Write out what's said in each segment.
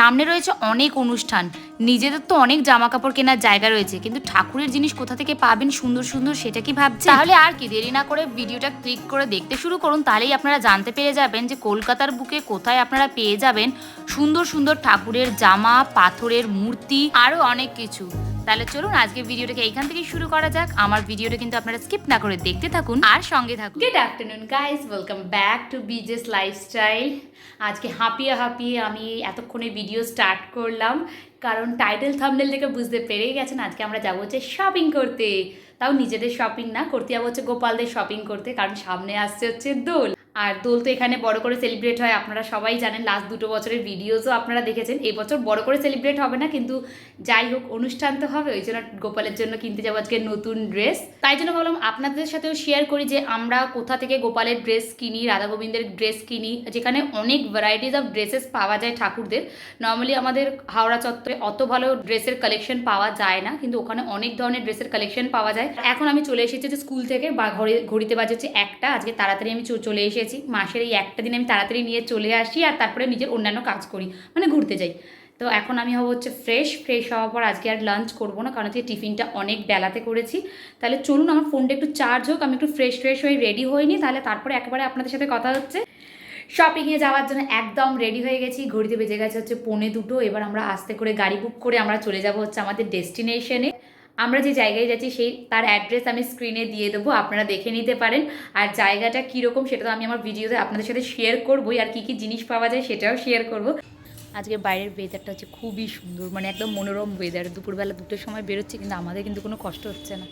সামনে রয়েছে অনেক অনুষ্ঠান। নিজেদের তো অনেক জামা কাপড় কেনার জায়গা রয়েছে, কিন্তু ঠাকুরের জিনিস কোথা থেকে পাবেন সুন্দর সুন্দর সেটা কি ভাবছে তাহলে আর কি, দেরি না করে ভিডিওটা ক্লিক করে দেখতে শুরু করুন, তাহলেই আপনারা জানতে পেরে যাবেন যে কলকাতার বুকে কোথায় আপনারা পেয়ে যাবেন সুন্দর সুন্দর ঠাকুরের জামা, পাথরের মূর্তি, আরও অনেক কিছু। তাহলে চলুন আজকে ভিডিওটাকে এইখান থেকেই শুরু করা যাক। আমার ভিডিওটা কিন্তু আপনারা স্কিপ না করে দেখতে থাকুন আর সঙ্গে থাকুন। Good afternoon guys welcome back to বিজেস lifestyle আজকে হাঁপিয়ে হাঁপিয়ে আমি এতক্ষণে ভিডিও স্টার্ট করলাম। কারণ টাইটেল থাম্বনেল থেকে বুঝতে পেরেই গেছেন, আজকে আমরা যাব হচ্ছে শপিং করতে। তাও নিজেদের শপিং না, করতে যাব হচ্ছে গোপালদের শপিং করতে, কারণ সামনে আসছে হচ্ছে দোল। আর দোল তো এখানে বড় করে সেলিব্রেট হয়, আপনারা সবাই জানেন লাস্ট দুটো বছরের ভিডিওসও আপনারা দেখেছেন। এই বছর বড় করে সেলিব্রেট হবে না, কিন্তু যাই হোক, অনুষ্ঠান তো হবে, ওই জন্য গোপালের জন্য কিনতে যাব আজকে নতুন ড্রেস তাই জন্য ভাবলাম আপনাদের সাথেও শেয়ার করি যে আমরা কোথা থেকে গোপালের ড্রেস কিনি রাধা গোবিন্দের ড্রেস কিনি, যেখানে অনেক ভ্যারাইটিস অফ ড্রেসেস পাওয়া যায় ঠাকুরদের। নর্মালি আমাদের হাওড়া চত্বরে অত ভালো ড্রেসের কালেকশন পাওয়া যায় না, কিন্তু ওখানে অনেক ধরনের ড্রেসের কালেকশন পাওয়া যায়। এখন আমি চলে এসেছি যে স্কুল থেকে, বা ঘড়ি, ঘড়িতে বাজে হচ্ছে একটা, আজকে তাড়াতাড়ি আমি চলে এসেছি মাসের এই একটা দিন আমি তাড়াতাড়ি নিয়ে চলে আসি আর তারপরে নিজের অন্যান্য কাজ করি মানে ঘুরতে যাই। তো এখন আমি হব হচ্ছে ফ্রেশ ফ্রেশ হওয়ার পর আজকে আর লাঞ্চ করব না, কারণ আজকে টিফিনটা অনেক বেলাতে করেছি। তাহলে চলুন আমার ফোনটা একটু চার্জ হোক, আমি একটু ফ্রেশ ফ্রেশ হয়ে রেডি হইনি, তাহলে তারপরে একেবারে আপনাদের সাথে কথা হচ্ছে। শপিংয়ে যাওয়ার জন্য একদম রেডি হয়ে গেছি, ঘড়িতে বেজে গেছে হচ্ছে পৌনে দুটো, এবার আমরা আস্তে করে গাড়ি বুক করে আমরা চলে যাব হচ্ছে আমাদের ডেস্টিনেশনে আমরা যে জায়গায় যাচ্ছি, সেই, তার অ্যাড্রেস আমি স্ক্রিনে দিয়ে দেবো, আপনারা দেখে নিতে পারেন। আর জায়গাটা কীরকম সেটা তো আমি আমার ভিডিওতে আপনাদের সাথে শেয়ার করবোই, আর কী কী জিনিস পাওয়া যায় সেটাও শেয়ার করব। আজকে বাইরের ওয়েদারটা হচ্ছে খুবই সুন্দর মানে একদম মনোরম ওয়েদার দুপুরবেলা দুটোর সময় বেরোচ্ছে, কিন্তু আমাদের কিন্তু কোনো কষ্ট হচ্ছে না।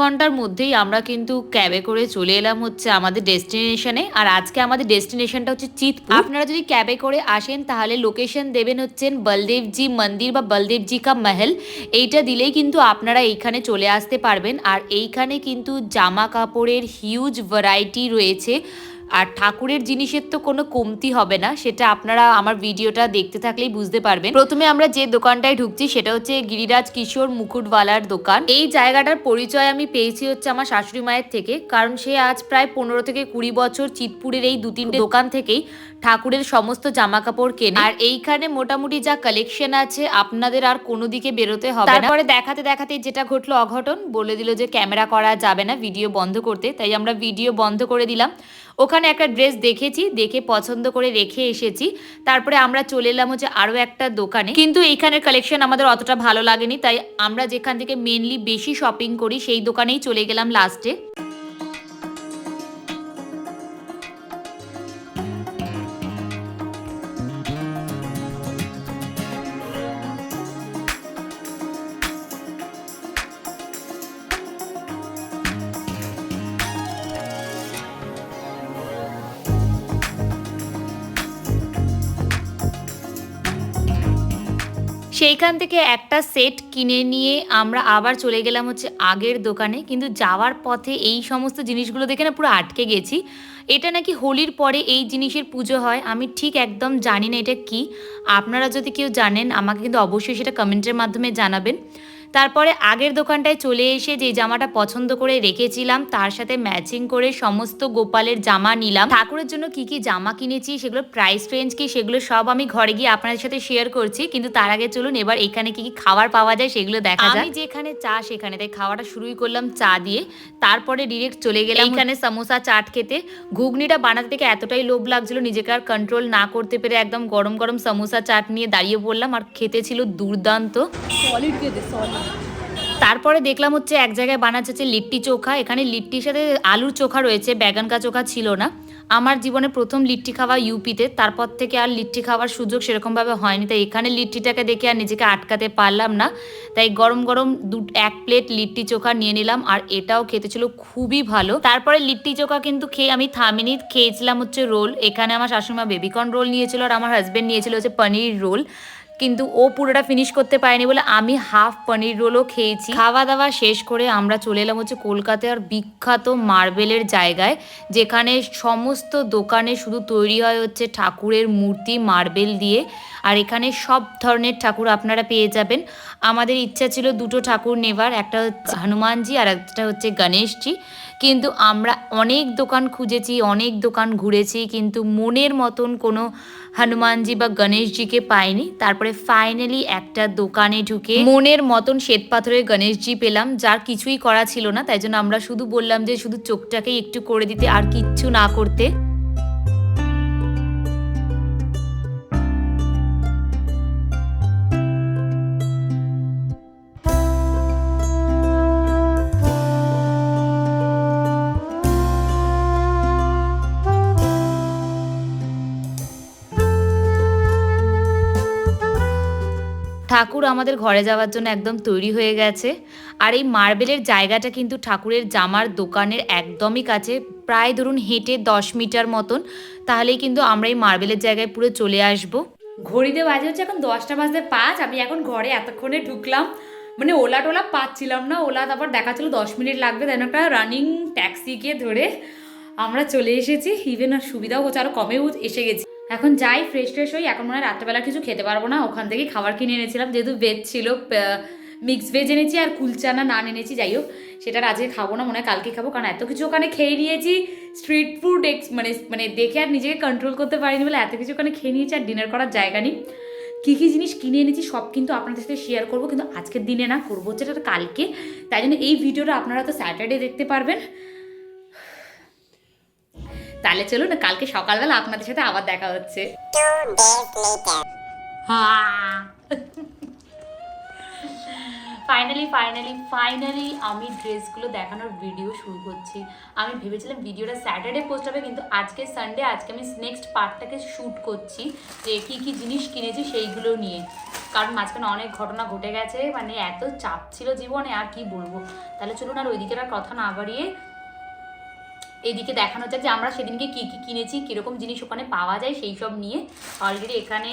ঘণ্টার মধ্যেই আমরা কিন্তু ক্যাবে করে চলে এলাম হচ্ছে আমাদের ডেস্টিনেশনে। আর আজকে আমাদের ডেস্টিনেশনটা হচ্ছে চিতপুর। আপনারা যদি ক্যাবে করে আসেন, তাহলে লোকেশন দেবেন হচ্ছেন বলদেবজি মন্দির বা বলদেবজি কা মহল। এইটা দিলেই কিন্তু আপনারা এইখানে চলে আসতে পারবেন। আর এইখানে কিন্তু জামা কাপড়ের হিউজ ভ্যারাইটি রয়েছে। আর ঠাকুরের জিনিসের তো কোনো কমতি হবে না, সেটা আপনারা আমার ভিডিওটা দেখতে থাকলেই বুঝতে পারবেন। প্রথমে আমরা যে দোকানটায় ঢুকছি সেটা হচ্ছে গিরিরাজ কিশোর মুকুটওয়ালার দোকান। এই জায়গাটার পরিচয় আমি পেয়েছি হচ্ছে আমার শাশুড়ি মায়ের থেকে, কারণ সে আজ প্রায় পনেরো থেকে কুড়ি বছর চিতপুরের এই দু তিনটে দোকান থেকেই ঠাকুরের সমস্ত জামা কাপড় কেনে। আর এইখানে মোটামুটি যা কালেকশন আছে, আপনাদের আর কোনো দিকে বেরোতে হবে না। তারপরে দেখাতে দেখাতে যেটা ঘটলো অঘটন, বলে দিল যে ক্যামেরা করা যাবে না, ভিডিও বন্ধ করতে। তাই আমরা ভিডিও বন্ধ করে দিলাম। ওখানে একটা ড্রেস দেখেছি, দেখে পছন্দ করে রেখে এসেছি। তারপরে আমরা চলে এলাম হচ্ছে আরও একটা দোকানে। কিন্তু এইখানের কালেকশন আমাদের অতটা ভালো লাগেনি, তাই আমরা যেখান থেকে মেনলি বেশি শপিং করি, সেই দোকানেই চলে গেলাম লাস্টে সেইখান থেকে একটা সেট কিনে নিয়ে আমরা আবার চলে গেলাম হচ্ছে আগের দোকানে। কিন্তু যাওয়ার পথে এই সমস্ত জিনিসগুলো দেখে না পুরো আটকে গেছি। এটা নাকি হোলির পরে এই জিনিসের পুজো হয়, আমি ঠিক একদম জানি না এটা কি। আপনারা যদি কেউ জানেন, আমাকে কিন্তু অবশ্যই সেটা কমেন্টের মাধ্যমে জানাবেন। তারপরে আগের দোকানটায় চলে এসে যে জামাটা পছন্দ করে রেখেছিলাম তার সাথে ম্যাচিং করে সমস্ত গোপালের জামা নিলাম। ঠাকুরের জন্য কি কি জামা কিনেছি সেগুলো প্রাইস রেঞ্জ কি সেগুলো সব আমি ঘরে গিয়ে আপনাদের সাথে শেয়ার করছি। কিন্তু তার আগে চলুন এবার এখানে কি কি খাবার পাওয়া যায় সেগুলো দেখা যায় আমি যেখানে চা সেখানে তাই খাওয়াটা শুরুই করলাম চা দিয়ে। তারপরে ডিরেক্ট চলে গেলাম এখানে সমোসা চাট খেতে। ঘুগনিটা বানাতে থেকে এতটাই লোভ লাগছিল নিজেকে আর কন্ট্রোল না করতে পেরে একদম গরম গরম সমোসা চাট নিয়ে দাঁড়িয়ে পড়লাম। আর খেতে ছিল দুর্দান্ত। সলিড দিয়ে দে সলিড তারপরে দেখলাম হচ্ছে এক জায়গায় বানাচ্ছে হচ্ছে লিট্টি চোখা। এখানে লিট্টির সাথে আলুর চোখা রয়েছে ব্যাগানকা চোখা ছিল না। আমার জীবনে প্রথম লিট্টি খাওয়া ইউপিতে, তারপর থেকে আর লিট্টি খাওয়ার সুযোগ সেরকমভাবে হয়নি। তাই এখানে লিট্টিটাকে দেখে আর নিজেকে আটকাতে পারলাম না। তাই গরম গরম দু, এক প্লেট লিট্টি চোখা নিয়ে নিলাম আর এটাও খেতে ছিল খুবই ভালো। তারপরে লিট্টি চোখা কিন্তু খেয়ে আমি থামিনি, খেয়েছিলাম হচ্ছে রোল। এখানে আমার শাশুড়িমা বেবিকর্ন রোল নিয়েছিল আর আমার হাজব্যান্ড নিয়েছিল হচ্ছে পনির রোল। কিন্তু ও পুরোটা ফিনিশ করতে পারেনি বলে আমি হাফ পনির রোলও খেয়েছি। খাওয়া দাওয়া শেষ করে আমরা চলে এলাম হচ্ছে কলকাতার বিখ্যাত মার্বেলের জায়গায়, যেখানে সমস্ত দোকানে শুধু তৈরি হয় হচ্ছে ঠাকুরের মূর্তি মার্বেল দিয়ে। আর এখানে সব ধরনের ঠাকুর আপনারা পেয়ে যাবেন। আমাদের ইচ্ছা ছিল দুটো ঠাকুর নেবার একটা হচ্ছে হনুমানজি আর একটা হচ্ছে গণেশজি। কিন্তু আমরা অনেক দোকান খুঁজেছি, অনেক দোকান ঘুরেছি, কিন্তু মনের মতন কোনো হনুমানজি বা গণেশজিকে পাইনি। তারপরে ফাইনালি একটা দোকানে ঢুকে মনের মতন শ্বেত পাথরের গণেশজি পেলাম, যার কিছুই করা ছিল না। তাই জন্য আমরা শুধু বললাম যে শুধু চোখটাকেই একটু করে দিতে আর কিচ্ছু না করতে। ঠাকুর আমাদের ঘরে যাওয়ার জন্য একদম তৈরি হয়ে গেছে। আর এই মার্বেলের জায়গাটা কিন্তু ঠাকুরের জামার দোকানের একদমই কাছে, প্রায় ধরুন হেঁটে দশ মিটার মতন। তাহলেই কিন্তু আমরা এই মার্বেলের জায়গায় পুরো চলে আসব। ঘড়িতে বাজে হচ্ছে এখন দশটা বাজতে পাঁচ, আমি এখন ঘরে এতক্ষণে ঢুকলাম। মানে ওলা টোলা পাচ্ছিলাম না, ওলা তারপর দেখাচ্ছিল দশ মিনিট লাগবে তাই একটা রানিং ট্যাক্সিকে ধরে আমরা চলে এসেছি। ইভেন আর সুবিধাও হচ্ছে আরও কমেও এসে গেছি। এখন যাই ফ্রেশ ট্রেশ হই, এখন মনে হয় রাত্রেবেলা কিছু খেতে পারব না। ওখান থেকে খাবার কিনে এনেছিলাম, যেহেতু ভেজ ছিল মিক্স ভেজ এনেছি আর কুলচানা নান এনেছি, যাই হোক, সেটা আজকে খাব না, মনে হয় কালকে খাব, কারণ এত কিছু ওখানে খেয়ে নিয়েছি স্ট্রিট ফুড এক্স মানে মানে দেখে আর নিজেকে কন্ট্রোল করতে পারিনি বলে এত কিছু ওখানে খেয়ে নিয়েছি আর ডিনার করার জায়গা নেই। কী কী জিনিস কিনে এনেছি সব কিন্তু আপনাদের সাথে শেয়ার করব, কিন্তু আজকের দিনে না করব হচ্ছে কালকে। তাই জন্য এই ভিডিওটা আপনারা তো স্যাটারডে দেখতে পারবেন। তাহলে চলুন কালকে সকালবেলা আপনাদের সাথে আবার দেখা হচ্ছে। ফাইনালি ফাইনালি ফাইনালি আমি ড্রেসগুলো দেখানোর ভিডিও শুরু করছি। আমি ভেবেছিলাম ভিডিওটা স্যাটারডে পোস্ট হবে, কিন্তু আজকে সানডে আজকে আমি নেক্সট পার্টটাকে শ্যুট করছি যে কী কী জিনিস কিনেছি সেইগুলো নিয়ে। কারণ মাঝখানে অনেক ঘটনা ঘটে গেছে মানে এত চাপ ছিল জীবনে, আর কি বলব? তাহলে চলুন আর ওইদিকের আর কথা না বাড়িয়ে এদিকে দেখানো যাক যে আমরা সেদিনকে কী কী কিনেছি, কীরকম জিনিস ওখানে পাওয়া যায় সেই সব নিয়ে। অলরেডি এখানে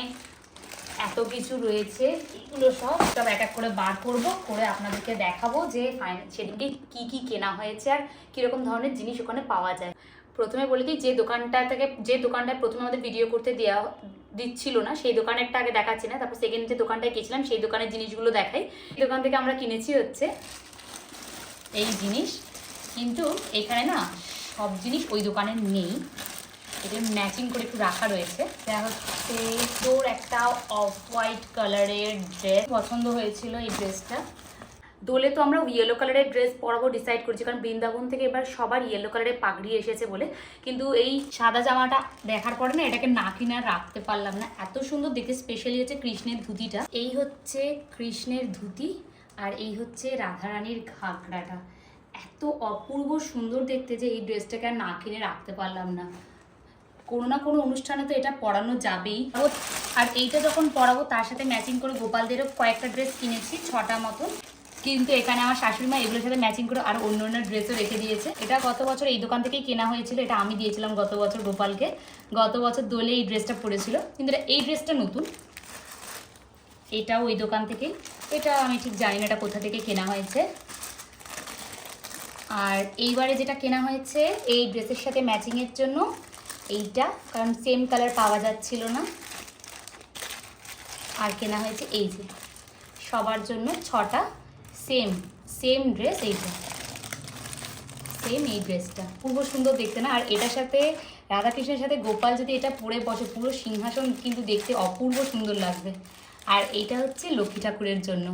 এত কিছু রয়েছে, এগুলো সব সব এক এক করে বার করব, করে আপনাদেরকে দেখাবো যে ফাইন সেদিনকে কি কি কেনা হয়েছে আর কীরকম ধরনের জিনিস ওখানে পাওয়া যায়। প্রথমে বলে দিই, যে দোকানটা থেকে, যে দোকানটায় প্রথমে আমাদের ভিডিও করতে দেওয়া দিচ্ছিল না, সেই দোকানেরটা আগে দেখাচ্ছি না, তারপর সেকেন্ড যে দোকানটায় গেছিলাম, সেই দোকানের জিনিসগুলো দেখাই। এই দোকান থেকে আমরা কিনেছি হচ্ছে এই জিনিস। কিন্তু এখানে না সব জিনিস ওই দোকানে নেই। এটা ম্যাচিং করে একটু রাখা রয়েছে। দেখা হচ্ছে তোর একটা অফ হোয়াইট কালারের ড্রেস পছন্দ হয়েছিল এই ড্রেসটা দোলে তো আমরা ইয়েলো কালারের ড্রেস পরাবো ডিসাইড করছি, কারণ বৃন্দাবন থেকে এবার সবার ইয়েলো কালারের পাগড়ি এসেছে বলে। কিন্তু এই সাদা জামাটা দেখার পরে না এটাকে না কিনে রাখতে পারলাম না। এত সুন্দর দেখতে স্পেশালি হচ্ছে কৃষ্ণের ধুতিটা। এই হচ্ছে কৃষ্ণের ধুতি আর এই হচ্ছে রাধারানীর ঘাগড়াটা এত অপূর্ব সুন্দর দেখতে যে এই ড্রেসটাকে আর না কিনে রাখতে পারলাম না। কোনো না কোনো অনুষ্ঠানে তো এটা পরানো যাবেই। আর এইটা যখন পরাবো, তার সাথে ম্যাচিং করে গোপালদেরও কয়েকটা ড্রেস কিনেছি, ছটা মতন। কিন্তু এখানে আমার শাশুড়ি মা এগুলোর সাথে ম্যাচিং করে আর অন্য অন্য ড্রেসও রেখে দিয়েছে। এটা গত বছর এই দোকান থেকেই কেনা হয়েছিল, এটা আমি দিয়েছিলাম গত বছর গোপালকে। গত বছর দোলে এই ড্রেসটা পরেছিল। কিন্তু এই ড্রেসটা নতুন। এটাও ওই দোকান থেকেই। এটা আমি ঠিক জানি না এটা কোথা থেকে কেনা হয়েছে। আর এইবারে যেটা কেনা হয়েছে, এই ড্রেসের সাথে ম্যাচিংয়ের জন্য এইটা, কারণ সেম কালার পাওয়া যাচ্ছিল না। আর কেনা হয়েছে এই যে, সবার জন্য ছটা সেম সেম ড্রেস এইটা সেম এই ড্রেসটা খুব সুন্দর দেখতে না? আর এটার সাথে রাধাকৃষ্ণের সাথে গোপাল যদি এটা পরে বসে, পুরো সিংহাসন কিন্তু দেখতে অপূর্ব সুন্দর লাগবে। আর এইটা হচ্ছে লক্ষ্মী ঠাকুরের জন্য।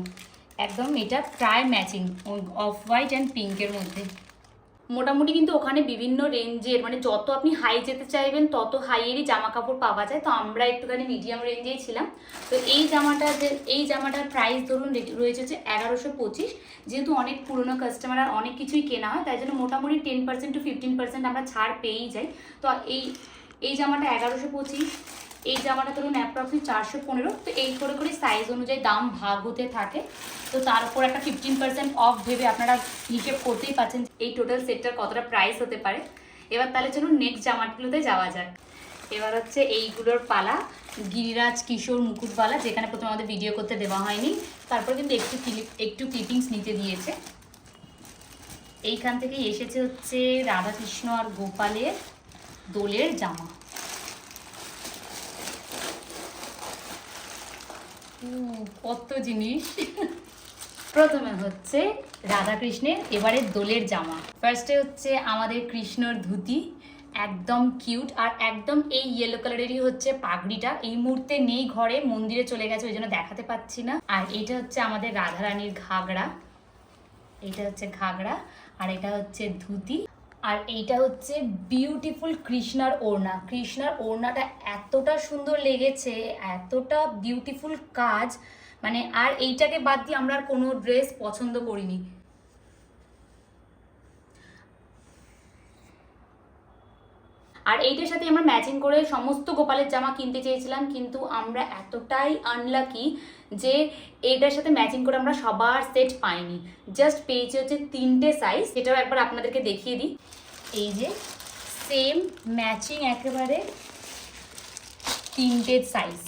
একদম, এটা প্রায় ম্যাচিং অফ হোয়াইট অ্যান্ড পিঙ্কের মধ্যে। মোটামুটি কিন্তু ওখানে বিভিন্ন রেঞ্জের মানে যত আপনি হাই যেতে চাইবেন, তত হাইয়েরই জামা কাপড় পাওয়া যায়। তো আমরা একটুখানি মিডিয়াম রেঞ্জেই ছিলাম। তো এই জামাটা যে এই জামাটার প্রাইস ধরুন রয়েছে হচ্ছে এগারোশো পঁচিশ। যেহেতু অনেক পুরনো কাস্টমার আর অনেক কিছুই কেনা হয়, তাই জন্য মোটামুটি ten percent to fifteen percent আমরা ছাড় পেয়েই যাই। তো এই এই জামাটা এগারোশো পঁচিশ। এই জামাটা ধরুন অ্যাপ্রক্সিমেট চারশো পনেরো। তো এই করে করে সাইজ অনুযায়ী দাম ভাগ হতে থাকে। তো তার উপর একটা ফিফটিন পার্সেন্ট অফ ভেবে আপনারা হিসেব করতেই পারছেন এই টোটাল সেটটার কতটা প্রাইস হতে পারে। এবার তাহলে চলুন নেক্সট জামাগুলোতে যাওয়া যাক। এবার হচ্ছে এইগুলোর পালা। গিরিরাজ, কিশোর, মুকুটবালা, যেখানে প্রথমে আমাদের ভিডিও করতে দেওয়া হয়নি। তারপর কিন্তু একটু একটু ক্লিপিংস নিতে দিয়েছে। এইখান থেকে এসেছে হচ্ছে রাধাকৃষ্ণ আর গোপালের দোলের জামা। কত জিনিস। প্রথমে হচ্ছে রাধাকৃষ্ণের, এবারে দোলের জামা। ফার্স্টে হচ্ছে আমাদের কৃষ্ণর ধুতি, একদম কিউট আর একদম এই ইয়েলো কালারেরই হচ্ছে পাগড়িটা। এই মুহূর্তে নেই ঘরে, মন্দিরে চলে গেছে, ওই জন্য দেখাতে পাচ্ছি না। আর এটা হচ্ছে আমাদের রাধারানীর ঘাগড়া এটা হচ্ছে ঘাগড়া আর এটা হচ্ছে ধুতি। আর এইটা হচ্ছে বিউটিফুল কৃষ্ণার ওড়না। কৃষ্ণার ওড়নাটা এতটা সুন্দর লেগেছে, এতটা বিউটিফুল কাজ মানে আর এইটাকে বাদ দিয়ে আমরা আর কোনো ড্রেস পছন্দ করিনি। আর এইটার সাথে আমরা ম্যাচিং করে সমস্ত গোপালের জামা কিনতে চেয়েছিলাম, কিন্তু আমরা এতটাই আনলাকি যে এইটার সাথে ম্যাচিং করে আমরা সবার সেট পাইনি। জাস্ট পেয়েছি হচ্ছে তিনটে সাইজ সেটাও একবার আপনাদেরকে দেখিয়ে দিই। এই যে সেম ম্যাচিং একেবারে তিনটে সাইজ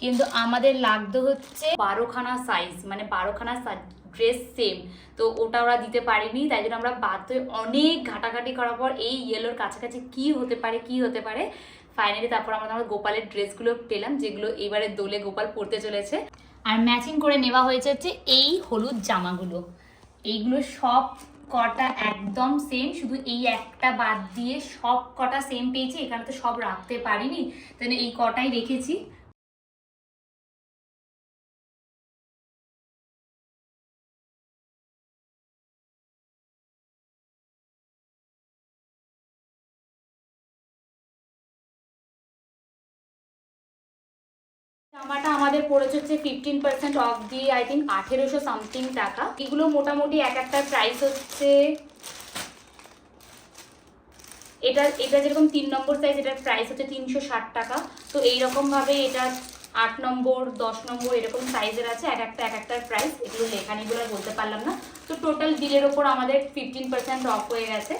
কিন্তু আমাদের লাগতো হচ্ছে বারোখানা সাইজ মানে বারোখানা ড্রেস সেম তো ওটা ওরা দিতে পারেনি, তাই জন্য আমরা বাধ্য অনেক ঘাটাঘাটি করার পর এই ইয়েলোর কাছাকাছি কি হতে পারে, কি হতে পারে ফাইনালি তারপর আমরা আমরা গোপালের ড্রেসগুলো পেলাম, যেগুলো এবারে দোলে গোপাল পরতে চলেছে। আর ম্যাচিং করে নেওয়া হয়েছে হচ্ছে এই হলুদ জামাগুলো। এইগুলো সব কটা একদম সেম শুধু এই একটা বাদ দিয়ে সব কটা সেম পেয়েছি, এখানে তো সব রাখতে পারিনি, তাহলে এই কটাই রেখেছি। জামাটা আমাদের পড়েছে হচ্ছে ফিফটিন পার্সেন্ট অফ দিয়ে আই থিঙ্ক আঠেরোশো সামথিং টাকা। এগুলো মোটামুটি এক একটার প্রাইস হচ্ছে, এটা এটা যেরকম তিন নম্বর সাইজ এটার প্রাইস হচ্ছে তিনশো ষাট টাকা। তো এইরকমভাবে এটা আট নম্বর, দশ নম্বর এরকম সাইজের আছে, এক একটা, এক একটার প্রাইস এগুলো লেখানিগুলো বলতে পারলাম না। তো টোটাল বিলের ওপর আমাদের ফিফটিন পার্সেন্ট অফ হয়ে গেছে।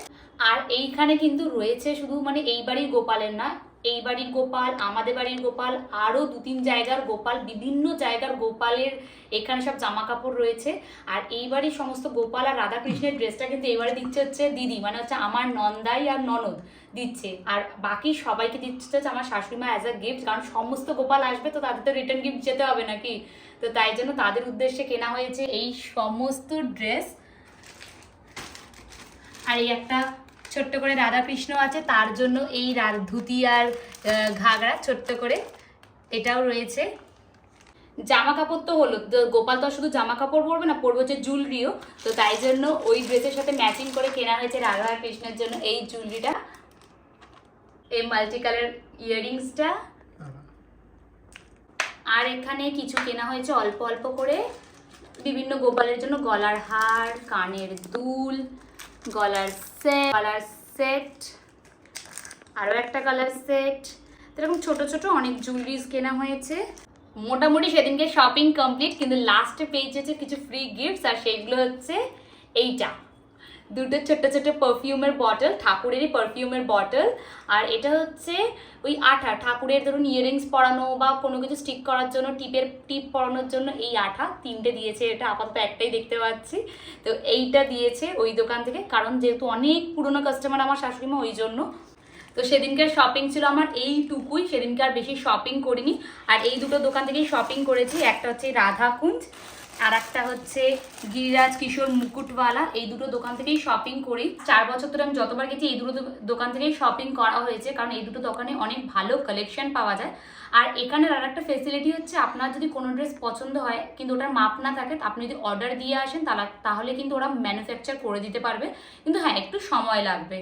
আর এইখানে কিন্তু রয়েছে শুধু মানে এই বাড়ির গোপালের না এই বাড়ির গোপাল, আমাদের বাড়ির গোপাল, আরও দু তিন জায়গার গোপাল, বিভিন্ন জায়গার গোপালের এখানে সব জামা কাপড় রয়েছে। আর এই বাড়ির সমস্ত গোপাল আর রাধাকৃষ্ণের ড্রেসটা কিন্তু এবারে দিচ্ছে হচ্ছে দিদি মানে হচ্ছে আমার নন্দাই আর ননদ দিচ্ছে। আর বাকি সবাইকে দিচ্ছে হচ্ছে আমার শাশুড়ি মা অ্যাজ আ গিফট কারণ সমস্ত গোপাল আসবে তো তাদের তো রিটার্ন গিফট যেতে হবে নাকি? তো তাই জন্য তাদের উদ্দেশ্যে কেনা হয়েছে এই সমস্ত ড্রেস আর এই একটা ছোট্ট করে রাধাকৃষ্ণ আছে, তার জন্য এই ধুতি আর ঘাগরা ছোট্ট করে এটাও রয়েছে। জামা কাপড় তো হলো গোপাল তো শুধু জামা কাপড় পরবে না, পরবে হচ্ছে জুয়েলারিও তো তাই জন্য ওই ড্রেসের সাথে ম্যাচিং করে কেনা হয়েছে রাধা কৃষ্ণের জন্য এই জুয়েলারিটা এই মাল্টি কালার ইয়াররিংসটা আর এখানে কিছু কেনা হয়েছে অল্প অল্প করে। বিভিন্ন গোপালের জন্য গলার হার, কানের দুল গলার সেট গলার সেট আরও একটা কালার সেট এরকম ছোট ছোট অনেক জুয়েলারিজ কেনা হয়েছে। মোটামুটি সেদিনকে শপিং কমপ্লিট কিন্তু লাস্টে পেয়েছে কিছু ফ্রি গিফটস আর সেইগুলো হচ্ছে এইটা। দুটো ছোট্ট ছোট্ট পারফিউমের বটল ঠাকুরেরই পারফিউমের বটল আর এটা হচ্ছে ওই আঠা। ঠাকুরের ধরুন ইয়ারিংস পরানো বা কোনো কিছু স্টিক করার জন্য, টিপের, টিপ পরানোর জন্য এই আঠা। তিনটে দিয়েছে এটা, আপাতত একটাই দেখতে পাচ্ছি। তো এইটা দিয়েছে ওই দোকান থেকে, কারণ যেহেতু অনেক পুরনো কাস্টমার আমার শাশুড়িমা, ওই জন্য। তো সেদিনকার শপিং ছিল আমার এইটুকুই সেদিনকে আর বেশি শপিং করিনি। আর এই দুটো দোকান থেকেই শপিং করেছি। একটা হচ্ছে রাধাকুঞ্জ আর একটা হচ্ছে গিরিরাজ কিশোর মুকুটওয়ালা। এই দুটো দোকান থেকেই শপিং করি। চার বছর ধরে আমি যতবার গেছি, এই দুটো দোকান থেকেই শপিং করা হয়েছে, কারণ এই দুটো দোকানে অনেক ভালো কালেকশন পাওয়া যায়। আর এখানের আর একটা ফেসিলিটি হচ্ছে, আপনার যদি কোনো ড্রেস পছন্দ হয়, কিন্তু ওটার মাপ না থাকে আপনি যদি অর্ডার দিয়ে আসেন তাহলে কিন্তু ওরা ম্যানুফ্যাকচার করে দিতে পারবে। কিন্তু হ্যাঁ একটু সময় লাগবে।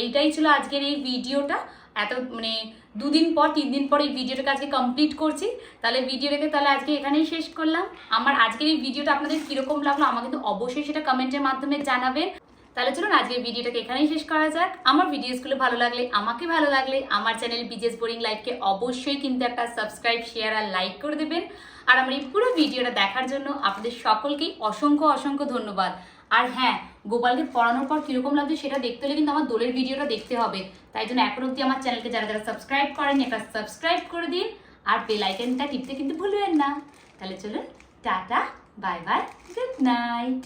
এইটাই ছিল আজকের এই ভিডিওটা এত মানে দুদিন পর তিন দিন পর এই ভিডিওটাকে আজকে কমপ্লিট করছি। তাহলে ভিডিওটাকে তাহলে আজকে এখানেই শেষ করলাম। আমার আজকের এই ভিডিওটা আপনাদের কীরকম লাগল আমাকে কিন্তু অবশ্যই সেটা কমেন্টের মাধ্যমে জানাবেন। তাহলে চলুন আজকের ভিডিওটাকে এখানেই শেষ করা যাক। আমার ভিডিওসগুলো ভালো লাগলে, আমাকে ভালো লাগলে আমার চ্যানেল বিজেস বোরিং লাইফকে অবশ্যই কিন্তু একটা সাবস্ক্রাইব শেয়ার আর লাইক করে দেবেন। আর আমার এই পুরো ভিডিওটা দেখার জন্য আপনাদের সকলকেই অসংখ্য অসংখ্য ধন্যবাদ। আর হ্যাঁ গোপালকে পড়ানোর পর কীরকম লাগছে সেটা দেখতে হলে কিন্তু আমার দোলের ভিডিওটা দেখতে হবে। তাই জন্য এখন অব্দি আমার চ্যানেলকে যারা যারা সাবস্ক্রাইব করেন, একটা সাবস্ক্রাইব করে দিন আর বেল আইকনটা টিপতে কিন্তু ভুলবেন না। তাহলে চলুন, tata bye bye good night